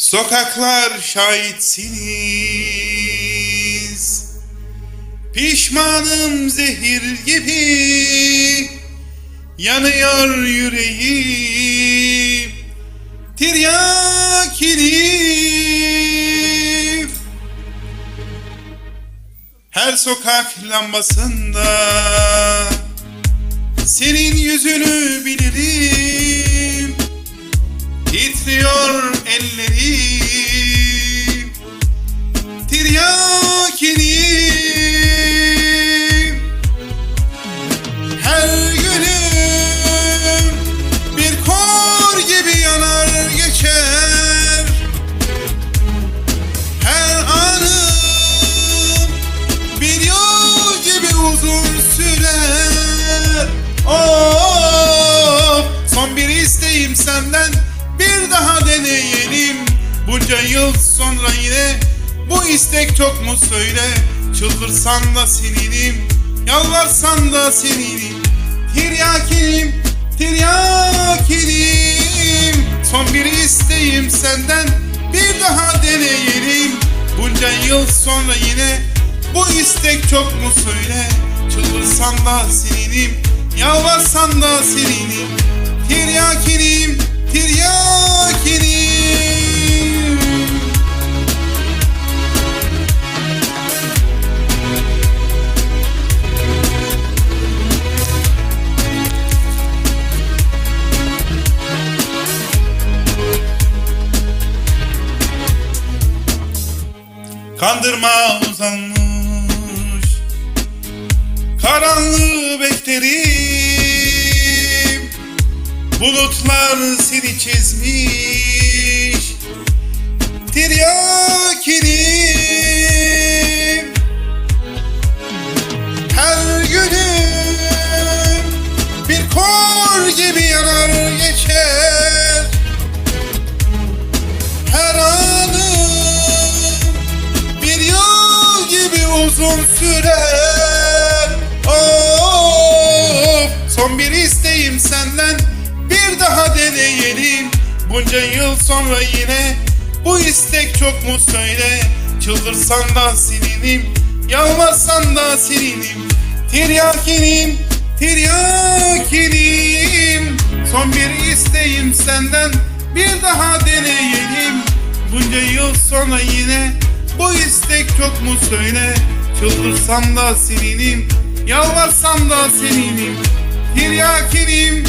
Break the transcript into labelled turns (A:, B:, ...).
A: Sokaklar şahitsiniz. Pişmanım zehir gibi yanıyor yüreğim. Tiryakili her sokak lambasında senin yüzünü bilirim. Tiryakinim Her günüm bir kor gibi yanar geçer. Her anım bir yol gibi uzun sürer. Oh, son bir isteğim senden bir daha deneyelim. Bunca yıl sonra yine bu istek çok mu? Söyle. Çıldırsan da seninim Yalvarsan da seninim. Tiryakinim Tiryakinim. Son bir isteğim senden Bir daha deneyelim. Bunca yıl sonra yine Bu istek çok mu? Söyle. Çıldırsan da seninim Yalvarsan da seninim. Tiryakinim Tiryakinim Kandırma uzanmış Karanlığı beklerim. Bulutlar seni çizmiş. Tiryakinim. Her günüm Bir kor gibi yanar geçer uzun sürer Of Son bir isteğim senden Bir daha deneyelim. Bunca yıl sonra yine Bu istek çok mu söyle? Çıldırsan da sininim Yalvarsan da sininim. Tiryakinim Tiryakinim. Son bir isteğim senden Bir daha deneyelim. Bunca yıl sonra yine bu istek çok mu söyle Çıldırsam da seninim Yalvarsam da seninim. Tiryakinim